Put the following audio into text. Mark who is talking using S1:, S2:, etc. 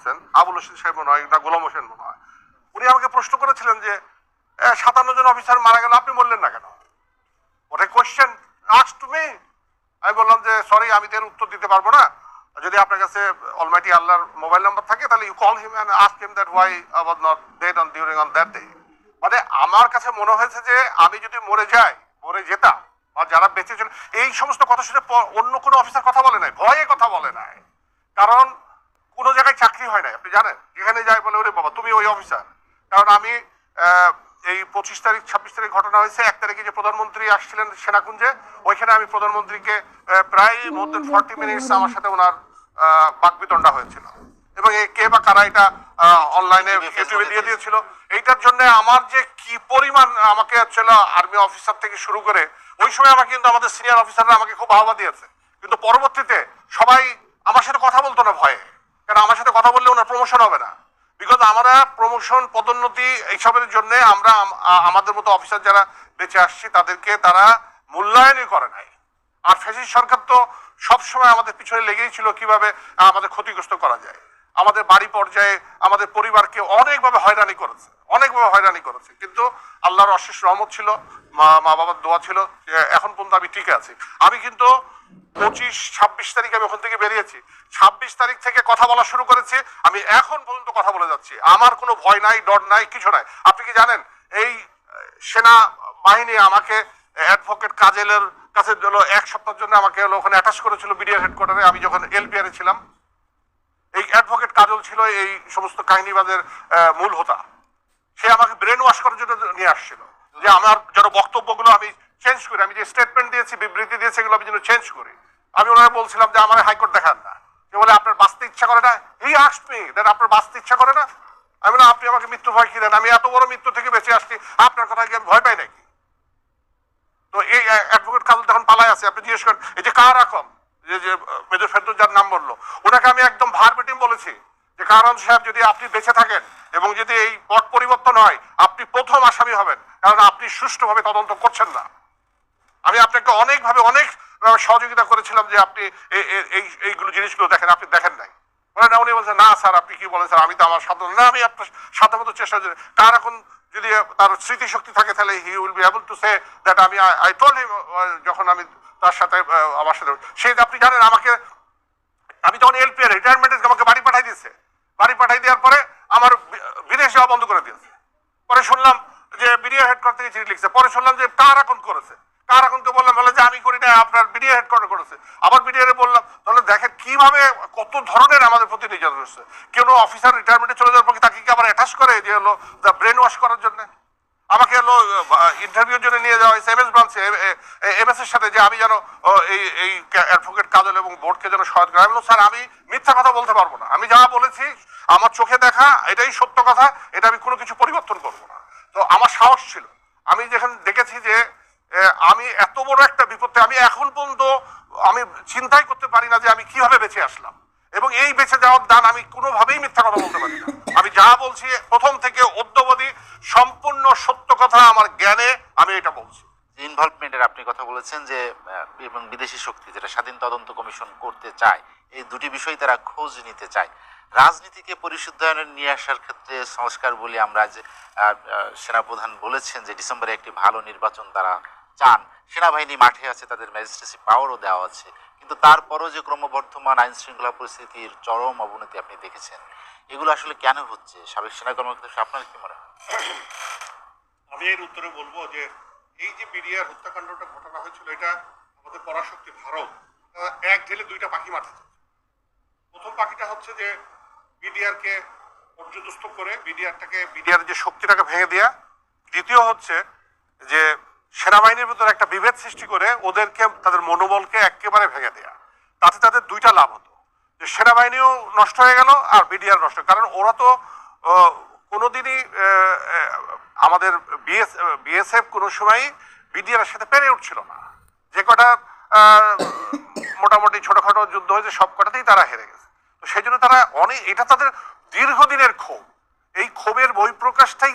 S1: করেছেন আবুল হোসেন সাহেব মনে হয়, না, গোলাম হোসেন মনে হয়। উনি আমাকে প্রশ্ন করেছিলেন যে সাতান্ন জন অফিসার মারা গেল, আপনি বললেন না কেন? ওটা কোয়েশ্চেন আস্ক টু মি আমি বললাম যে সরি আমি তো উত্তর দিতে পারব না। যদি আপনার কাছে অলমাইটি আল্লাহর মোবাইল নাম্বার থাকে, তাহলে you call him and ask him that why was not dead on during on that day মানে আমার কাছে মনে হয়েছে যে, আমি যদি মরে যাই, মরে যেতাম, বা যারা বেঁচে ছিল, এই সমস্ত কথা শুনে অন্য কোনো অফিসার কথা বলে নাই, ভয়ে কথা বলে নাই। কারণ কোনো জায়গায় চাকরি হয় না আপনি জানেন যেখানে যাই বলে ওরে বাবা তুমি ওই অফিসার। কারণ আমি এই পঁচিশ তারিখ ছাব্বিশ তারিখ ঘটনা হয়েছে এক তারিখে যে প্রধানমন্ত্রী আসছিলেন সেনাকুঞ্জে ওইখানে আমি প্রধানমন্ত্রীকে প্রায় মোর দেন ফর্টি মিনিটস আমার সাথে ওনার বাকবিতণ্ডা হয়েছিল। এবং কে বা কারা এটা অনলাইনে ইউটিউবে দিয়ে দিয়েছিল। এইটার জন্য আমার যে কি পরিমাণ আমাকে ছিল আর্মি অফিসার থেকে শুরু করে ওই সময় আমাকে কিন্তু আমাদের সিনিয়র অফিসাররা আমাকে খুব বাহবা দিয়েছে। কিন্তু পরবর্তীতে সবাই আমার সাথে কথা বলতো না ভয়ে। কারণ আমার সাথে কথা বললে ওনার প্রমোশন হবে না। বিকজ আমরা প্রমোশন পদোন্নতি এইসবের জন্য আমরা আমাদের মতো অফিসার যারা বেঁচে আসছি, তাদেরকে তারা মূল্যায়নই করে নাই। আর ফেসিস সরকার তো সবসময় আমাদের পিছনে লেগেই ছিল কীভাবে আমাদের ক্ষতিগ্রস্ত করা যায়। আমাদের বাড়ি পর্যায়ে আমাদের পরিবারকে অনেকভাবে হয়রানি করেছে, অনেকভাবে হয়রানি করেছে। কিন্তু আল্লাহর অশেষ রহমত ছিল, মা মা বাবার দোয়া ছিল এখন পর্যন্ত আমি ঠিক আছি। আমি কিন্তু পঁচিশ, ছাব্বিশ তারিখ আমি ওখান থেকে বেরিয়েছি। ছাব্বিশ তারিখ থেকে কথা বলা শুরু করেছি, আমি এখন পর্যন্ত কথা বলে যাচ্ছি। আমার কোনো ভয় নাই, ডর নাই, কিছু নাই। আপনি কি জানেন, এই সেনা বাহিনী আমাকে অ্যাডভোকেট কাজেলের কাছে এক সপ্তাহের জন্য আমাকে ওখানে অ্যাটাচ করেছিল বিডিআর হেডকোয়ার্টারে আমি যখন এলপিআর ছিলাম এই অ্যাডভোকেট কাজল ছিল এই সমস্ত কাহিনীবাদের মূল হোতা। সে আমাকে ব্রেন ওয়াশ করার জন্য নিয়ে আসছিল। যে আমার যেন বক্তব্যগুলো আমি চেঞ্জ করি, আমি যে স্টেটমেন্ট দিয়েছি, বিবৃতি দিয়েছি, এগুলো আমি যেন চেঞ্জ করি। আমি ওনারা বলছিলাম যে আমার হাইকোর্ট দেখান না। যে বলে, আপনার বাঁচতে ইচ্ছা করে না? হি আস্ট মি দেন আপনার বাঁচতে ইচ্ছা করে না? আমি বললাম, আপনি আমাকে মৃত্যু ভয় কি দেন? আমি এত বড় মৃত্যু থেকে বেঁচে আসছি, আপনার কথা কি আমি ভয় পাই নাকি? তো এই অ্যাডভোকেট কাজল তখন পালায় আছে আপনি জিজ্ঞেস করেন, এই যে কার রকম যে মেজর ফেরদৌস যার নাম বলল, ওনাকে আমি একদম ভারবেটিম বলেছি যে, কারণ সাহেব যদি আপনি বেঁচে থাকেন এবং যদি এই পট পরিবর্তন হয়, আপনি প্রথম আসামি হবেন, কারণ আপনি সুষ্ঠুভাবে তদন্ত করছেন না। আমি আপনাকে অনেকভাবে অনেক সহযোগিতা করেছিলাম যে, আপনি এই, এইগুলো জিনিসগুলো দেখেন, আপনি দেখেন নাই। না, উনি বলছেন, না, স্যার, আপনি কি বলেন, স্যার, আমি তো আমার সাধ্য না, আমি আপনার সাধ্যমতো চেষ্টা করি তার এখন যদি তার স্মৃতিশক্তি থাকে, তাহলে he will be able to say that আমি আই টোল্ড হিম যখন আমি তার সাথে আমার সাথে। সেই আপনি জানেন আমাকে, আমি যখন এলপি রিটায়ারমেন্টে আমাকে বাড়ি পাঠাই দিয়েছে, বাড়ি পাঠাই দেওয়ার পরে আমার বিদেশ যাওয়া বন্ধ করে দিয়েছে। পরে শুনলাম যে বিডিও হেডকোয়ার্টার থেকে চিঠি লিখছে। পরে শুনলাম যে কার অ্যাকাউন্ট করেছে? কার অ্যাকাউন্টকে বললাম, বলে যে আমি করি না, আপনার বিডিও হেডকোয়ার্টার করেছে। আবার বিডিও বললাম, তাহলে দেখেন কীভাবে, কত ধরনের আমাদের প্রতি নির্যাতন হচ্ছে। কেউ অফিসার রিটায়ারমেন্টে চলে যাওয়ার পরে তাকে কি আবার অ্যাটাচ করে, যে হলো ব্রেন ওয়াশ করার জন্য? আমাকে হলো ইন্টারভিউর জন্য নিয়ে যাওয়া হয়েছে এম এস ব্রাঞ্চে এম এস এর সাথে যে আমি যেন এই এই অ্যাডভোকেট কাজল এবং বোর্ডকে যেন সহায়তা আমি বললাম, স্যার আমি মিথ্যা কথা বলতে পারব না। আমি যা বলেছি আমার চোখে দেখা এটাই সত্য কথা। এটা আমি কোনো কিছু পরিবর্তন করব না। তো আমার সাহস ছিল। আমি যেখানে দেখেছি যে আমি এত বড় একটা বিপদে আমি এখন পর্যন্ত আমি চিন্তাই করতে পারি না যে আমি কীভাবে বেঁচে আসলাম। এবং এই বেঁচে যাওয়ার দান আমি কোনোভাবেই মিথ্যা কথা বলতে পারি না। আমি যা বলছি প্রথম থেকে অদ্যবধি সম্পূর্ণ সত্য কথা আমার জ্ঞানে আমি এটা বলছি।
S2: ইনভলভমেন্টের আপনি কথা বলেছেন যে এবং বিদেশি শক্তি যেটা স্বাধীন তদন্ত কমিশন করতে চায়, এই দুটি বিষয় তারা খোঁজ নিতে চায়। রাজনীতিকে পরিশুদ্ধায়নে নিয়ে আসার ক্ষেত্রে সংস্কার বলে আমরা যে সেনাপ্রধান বলেছেন যে, ডিসেম্বরে একটি ভালো নির্বাচন তারা চান, সেনাবাহিনী মাঠে আছে, তাদের ম্যাজিস্ট্রেসি পাওয়ারও দেওয়া আছে। কিন্তু তারপরও যে ক্রমবর্ধমান আইন শৃঙ্খলা পরিস্থিতির চরম অবনতি আপনি দেখেছেন, এগুলো আসলে কেন হচ্ছে? সাবেক সেনা কর্মকর্তা আপনার কি মনে হয়?
S1: আমি এর উত্তরে বলব যে, এই যে বিডিআর হত্যাকাণ্ডটা ঘটনা হয়েছিল, এটা আমাদের পরাশক্তি ভারত এক ঢেলে দুইটা পাখি মারতে প্রথম পাখিটা হচ্ছে যে বিডিআর কে পর্যদস্ত করে বিডিআরটাকে বিডিআর যে শক্তিটাকে ভেঙে দেয়া। দ্বিতীয় হচ্ছে যে সেনাবাহিনীর ভিতরে একটা বিভেদ সৃষ্টি করে ওদেরকে, তাদের মনোবলকে একেবারে ভেঙে দেয়া। তাতে তাদের দুইটা লাভ হতো। যে সেনাবাহিনীও নষ্ট হয়ে গেল আর বিডিআর নষ্ট কারণ ওরা তো কোনোদিনই আমাদের বিএস, বিএসএফ কোনো সময়ই বিডিআর সাথে পেরে উঠছিল না। যে কটা মোটামুটি ছোটখাটো যুদ্ধ হয়েছে, সব কটাতেই তারা হেরে গেছে। তো সেই জন্য তারা অনেক, এটা তাদের দীর্ঘদিনের ক্ষোভ। এই ক্ষোভের বহিঃপ্রকাশটাই